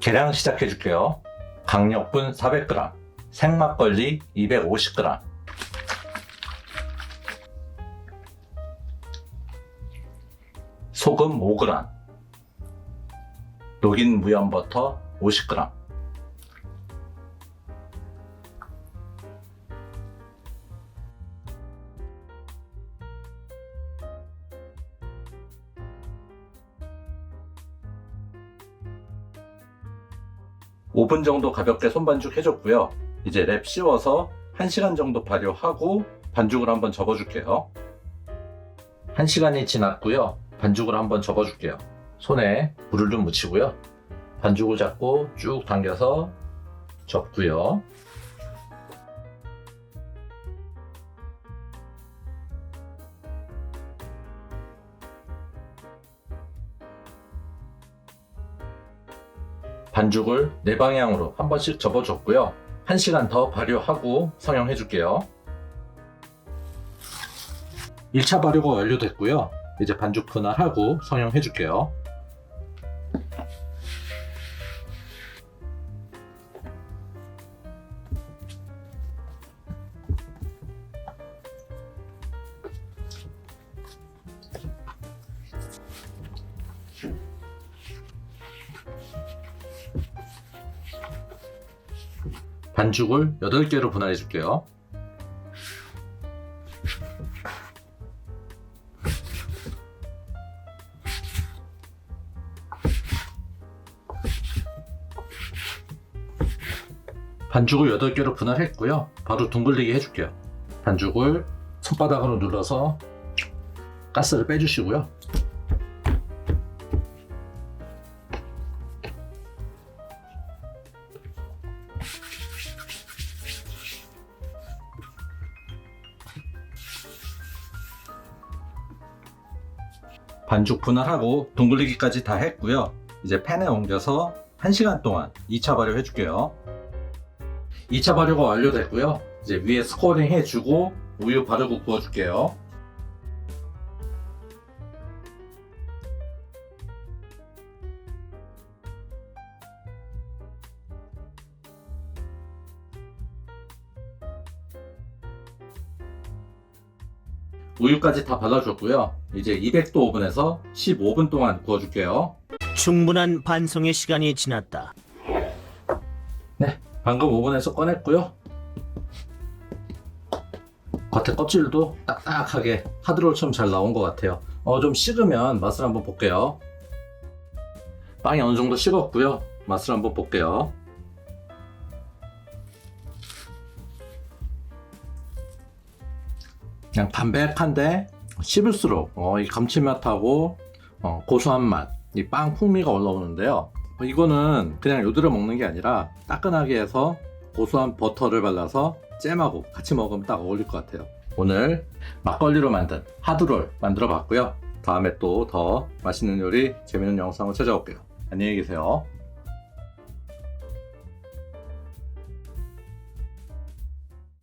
계량 시작해 줄게요. 강력분 400g, 생막걸리 250g, 소금 5g, 녹인 무염버터 50g, 오분 정도 가볍게 손반죽 해줬고요. 이제 랩 씌워서 1시간 정도 발효하고 반죽을 한번 접어줄게요. 1시간이 지났고요. 반죽을 한번 접어줄게요. 손에 물을 좀 묻히고요. 반죽을 잡고 쭉 당겨서 접고요. 반죽을 네 방향으로 한 번씩 접어줬고요. 1시간 더 발효하고 성형해 줄게요. 1차 발효가 완료됐고요. 이제 반죽 분할하고 성형해 줄게요. 반죽을 8개로 분할해 줄게요. 반죽을 8개로 분할했고요. 바로 둥글리게 해줄게요. 반죽을 손바닥으로 눌러서 가스를 빼주시고요. 반죽 분할하고 둥글리기까지 다 했고요. 이제 팬에 옮겨서 1시간 동안 2차 발효 해줄게요. 2차 발효가 완료됐고요. 이제 위에 스코링 해주고 우유 바르고 구워줄게요. 우유까지 다 발라줬고요. 이제 200도 오븐에서 15분 동안 구워줄게요. 충분한 반송의 시간이 지났다. 네, 방금 오븐에서 꺼냈고요. 겉에 껍질도 딱딱하게 하드롤처럼 잘 나온 것 같아요. 어, 좀 식으면 맛을 한번 볼게요. 빵이 어느 정도 식었고요. 맛을 한번 볼게요. 그냥 담백한데 씹을수록 어, 이 감칠맛하고 어, 고소한 맛, 이 빵 풍미가 올라오는데요. 어, 이거는 그냥 요대로 먹는 게 아니라 따끈하게 해서 고소한 버터를 발라서 잼하고 같이 먹으면 딱 어울릴 것 같아요. 오늘 막걸리로 만든 하드롤 만들어 봤고요. 다음에 또 더 맛있는 요리, 재밌는 영상으로 찾아올게요. 안녕히 계세요.